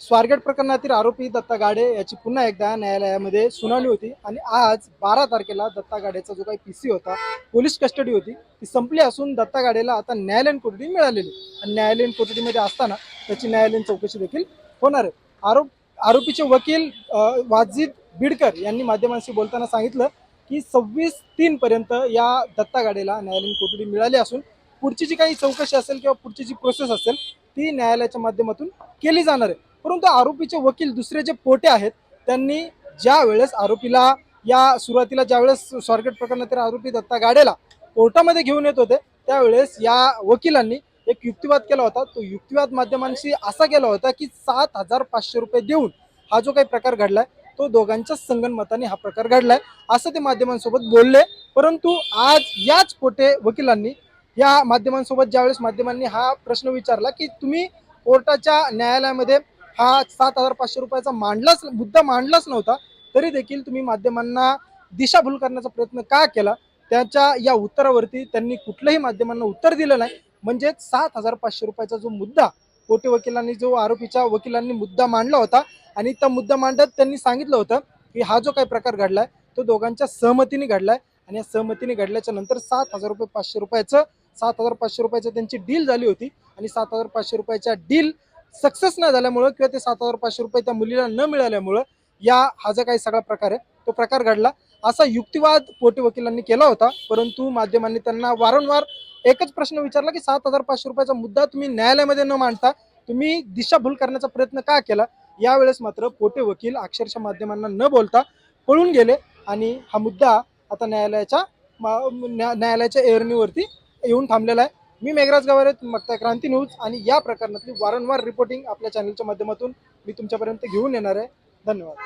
स्वारगेट प्रकरणातील आरोपी दत्ता गाडे याची पुन्हा एकदा न्यायालयामध्ये सुनावणी होती आणि आज बारा तारखेला दत्ता गाडेचा जो काही पीसी होता पोलीस कस्टडी होती ती संपली असून दत्ता गाडेला आता न्यायालयीन कोठडी मिळालेली. आणि न्यायालयीन कोठडीमध्ये असताना त्याची न्यायालयीन चौकशी देखील होणार आहे. आरोप आरोपीचे वकील वाजिद बिडकर यांनी माध्यमांशी बोलताना सांगितलं की सव्वीस तीन पर्यंत या दत्ता गाडेला न्यायालयीन कोठडी मिळाली असून पुढची जी काही चौकशी असेल किंवा पुढची जी प्रोसेस असेल ती न्यायालयाच्या माध्यमातून केली जाणार आहे. परंतु आरोपीचे वकील दुसरे जे पोटे आहेत त्यांनी ज्या वेळेस आरोपीला या सुरुवातीला ज्या वेळेस स्वारगेट प्रकरणातील आरोपी दत्ता गाडेला कोर्टामध्ये घेऊन येत होते त्यावेळेस या वकिलांनी एक युक्तिवाद केला होता. तो युक्तिवाद माध्यमांशी असा केला होता की सात हजार पाचशे रुपये देऊन हा जो काही प्रकार घडलाय तो दोघांच्या संगनमताने हा प्रकार घडलाय असं ते माध्यमांसोबत बोलले. परंतु आज याच पोटे वकिलांनी या माध्यमांसोबत ज्यावेळेस माध्यमांनी हा प्रश्न विचारला की तुम्ही कोर्टाच्या न्यायालयामध्ये हा सात हजार पाचशे रुपयाचा मांडलाच मुद्दा मांडलाच नव्हता. तरी देखील तुम्ही माध्यमांना दिशाभूल करण्याचा प्रयत्न का केला? त्याच्या या उत्तरावरती त्यांनी कुठल्याही माध्यमांना उत्तर दिलं नाही. म्हणजेच सात हजार पाचशे रुपयाचा जो मुद्दा पोटे वकिलांनी जो आरोपीच्या वकिलांनी मुद्दा मांडला होता आणि त्या मुद्दा मांडत त्यांनी सांगितलं होतं की हा जो काही प्रकार घडलाय तो दोघांच्या सहमतीने घडलाय आणि या सहमतीने घडल्याच्या नंतर सात हजार रुपये पाचशे रुपयाचं सात हजार पाचशे रुपयाचं त्यांची डील झाली होती आणि सात हजार पाचशे रुपयाच्या डील सक्सेस न झाल्यामुळं किंवा ते सात हजार पाचशे रुपये त्या मुलीला न मिळाल्यामुळं या हा जो काही सगळा प्रकार आहे तो प्रकार घडला. असा युक्तिवाद पोटे वकिलांनी केला होता परंतु माध्यमांनी त्यांना वारंवार एकच प्रश्न विचारला की सात हजार पाचशे रुपयाचा मुद्दा तुम्ही न्यायालयामध्ये न मांडता तुम्ही दिशाभूल करण्याचा प्रयत्न का केला? यावेळेस मात्र पोटे वकील अक्षरशः माध्यमांना न बोलता पळून गेले आणि हा मुद्दा आता न्यायालयाच्या मा- न्या- न्यायालयाच्या एअरनीवरती येऊन थांबलेला आहे. मी मेघराज गावारे बघताय क्रांती न्यूज आणि या प्रकरणातली वारंवार रिपोर्टिंग आपल्या चॅनलच्या माध्यमातून मी तुमच्यापर्यंत घेऊन येणार आहे. धन्यवाद.